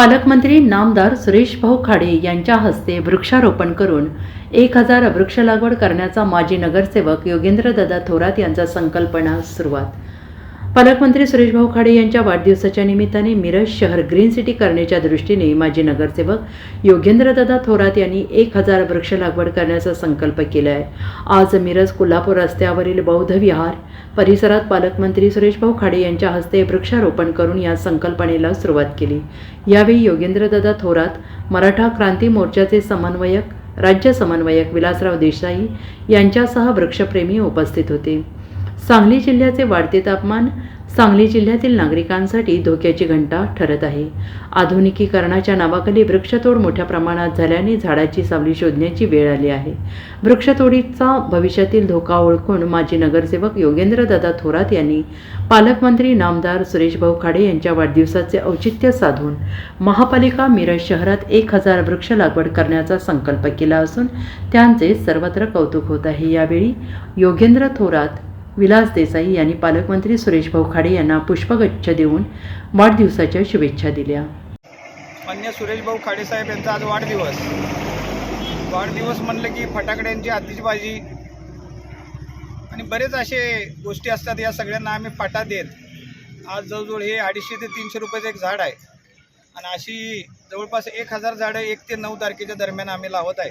पालकमंत्री नामदार सुरेश भाऊ खाडे यांच्या हस्ते वृक्षारोपण करून एक हजार वृक्ष लागवड करण्याचा माजी नगरसेवक योगेंद्रदादा थोरात यांचा संकल्पना सुरुवात. पालकमंत्री सुरेश भाऊ खाडे यांच्या वाढदिवसाच्या निमित्ताने मिरज शहर ग्रीन सिटी करण्याच्या दृष्टीने माजी नगरसेवक योगेंद्रदादा थोरात यांनी एक हजार वृक्ष लागवड करण्याचा संकल्प केला आहे आज मिरज कोल्हापूर रस्त्यावरील बौद्ध विहार परिसरात पालकमंत्री सुरेश भाऊ खाडे यांच्या हस्ते वृक्षारोपण करून या संकल्पनेला सुरुवात केली. यावेळी योगेंद्रदादा थोरात मराठा क्रांती मोर्चाचे समन्वयक राज्य समन्वयक विलासराव देसाई यांच्यासह वृक्षप्रेमी उपस्थित होते. सांगली जिल्ह्याचे वाढते तापमान सांगली जिल्ह्यातील नागरिकांसाठी धोक्याची घंटा ठरत आहे. आधुनिकीकरणाच्या नावाखाली वृक्षतोड मोठ्या प्रमाणात झाल्याने झाडाची सावली शोधण्याची वेळ आली आहे. वृक्षतोडीचा भविष्यातील धोका ओळखून माजी नगरसेवक योगेंद्रदादा थोरात यांनी पालकमंत्री नामदार सुरेशभाऊ खाडे यांच्या वाढदिवसाचे औचित्य साधून महापालिका मिरज शहरात एक हजार वृक्ष लागवड करण्याचा संकल्प केला असून त्यांचे सर्वत्र कौतुक होत आहे. यावेळी योगेंद्र थोरात विलास देसाई यांनी पालकमंत्री सुरेश भाऊ खाडे यांना पुष्पगच्छ देऊन वाढदिवसाच्या शुभेच्छा दिल्या. मान्य सुरेशभाऊ खाडेसाहेब यांचा आज वाढदिवस. वाढदिवस म्हणलं की फटाकड्यांची आतिषबाजी. आणि बरेच असे गोष्टी असतात या सगळ्यांना आम्ही फाटा देत. आज जवळजवळ हे अडीचशे ते तीनशे रुपयाचं एक झाड आहे. आणि अशी जवळपास एक हजार झाडं एक ते नऊ तारखेच्या दरम्यान आम्ही लावत आहे.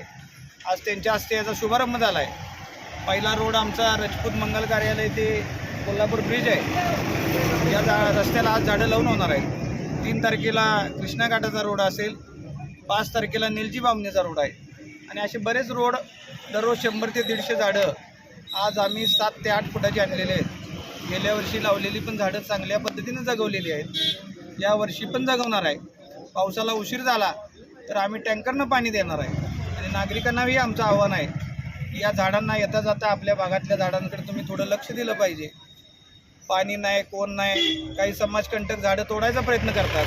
आज त्यांच्या हस्ते याचा शुभारंभ झाला आहे. पहिला रोड आमचा रजपूत मंगल कार्यालय ते कोल्हापूर ब्रिज आहे. या जा रस्त्याला आज झाडं लावून होणार आहेत. तीन तारखेला कृष्णाघाटाचा रोड असेल पाच तारखेला निलजी बामणीचा रोड आहे. आणि असे बरेच रोड दररोज शंभर ते दीडशे झाडं आज आम्ही सात ते आठ फुटाची आणलेले आहेत. गेल्या वर्षी लावलेली पण झाडं चांगल्या पद्धतीनं जगवलेली आहेत. या वर्षी पण जगवणार आहे. पावसाला उशीर झाला तर आम्ही टँकरनं पाणी देणार आहे. आणि नागरिकांनाही आमचं आव्हान आहे. या झाडांना येता जाता आपल्या भागातल्या झाडांकडे तुम्ही थोडं लक्ष दिलं पाहिजे. पाणी नाही कोण नाही काही समाजकंटक झाडं तोडायचा प्रयत्न करतात.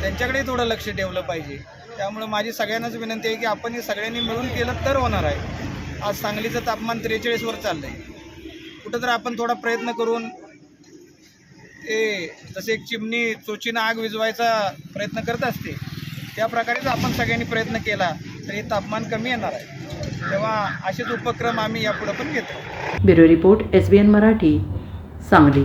त्यांच्याकडेही थोडं लक्ष ठेवलं पाहिजे. त्यामुळे माझी सगळ्यांनाच विनंती आहे की आपण हे सगळ्यांनी मिळून केलं तर होणार आहे. आज सांगलीचं तापमान त्रेचाळीसवर चाललं आहे कुठं तर आपण थोडा प्रयत्न करून ते जसे एक चिमणी चोचीनं आग विझवायचा प्रयत्न करत असते. त्या प्रकारेच आपण सगळ्यांनी प्रयत्न केला. तर हे तापमान कमी येणार आहे. तेव्हा असेच उपक्रम आम्ही यापुढे पण घेतो. Bureau report S B N Marathi Sangli.